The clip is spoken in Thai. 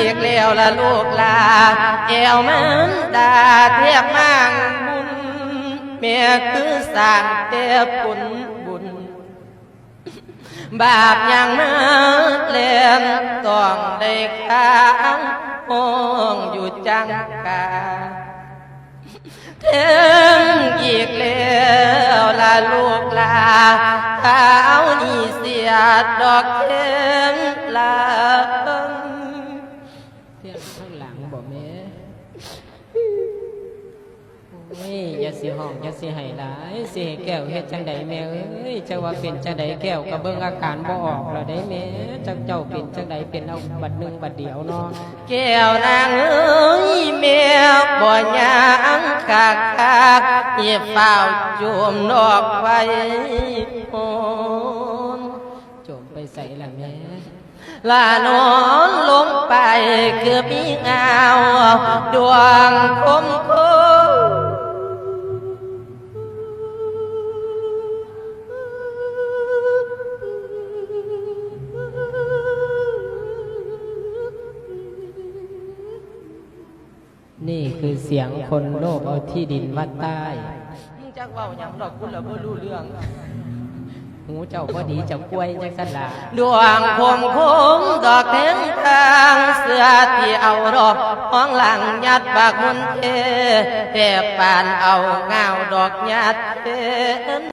ีกแล้วละลูกลาแอวมันดาเทียบมั่งบุญเมียคือสร้างเทียบบุญบุญ บาปยังมาเล่นต้องได้ค้างห้องอยู่จังกาถึงอีกแล้วละลูกลาขาวนี่เสียดอกเข็มลา เที่ยงข้างหลังบ่แม่โอ้ยอย่าสิห้องอย่าสิให้หลายสิให้แก้วเฮ็ดจังใดแม่เอ้ยจะว่าเป็นจังใดแก้วก็เบิ่งอาการบ่ออกแล้วได้แม่จักเจ้าเป็นจังใดเป็นเอาบัดหนึงบัดเดียวเนาะแก้วนางเอ้ยแม่บ่ยังคักคักเหียเฝ้าจุ่มนอกไว้โอนจมไปใส่ละแม่ลานอนลงไปคือมีเงาดวงคมคม นี่คือเสียงคนโลภเอาที่ดินวัดใต้มึงจักเว่าหยังดอกกูละบ่รู้เรื่องหูเจ้าพอดีเจ้ากล้วยจังสันละดวงคมคมดอกเทงทางเสื้อที่เอาดอกห้องหลังยัดปากมุนเทแทบปานเอาเงาดอกยัดเทน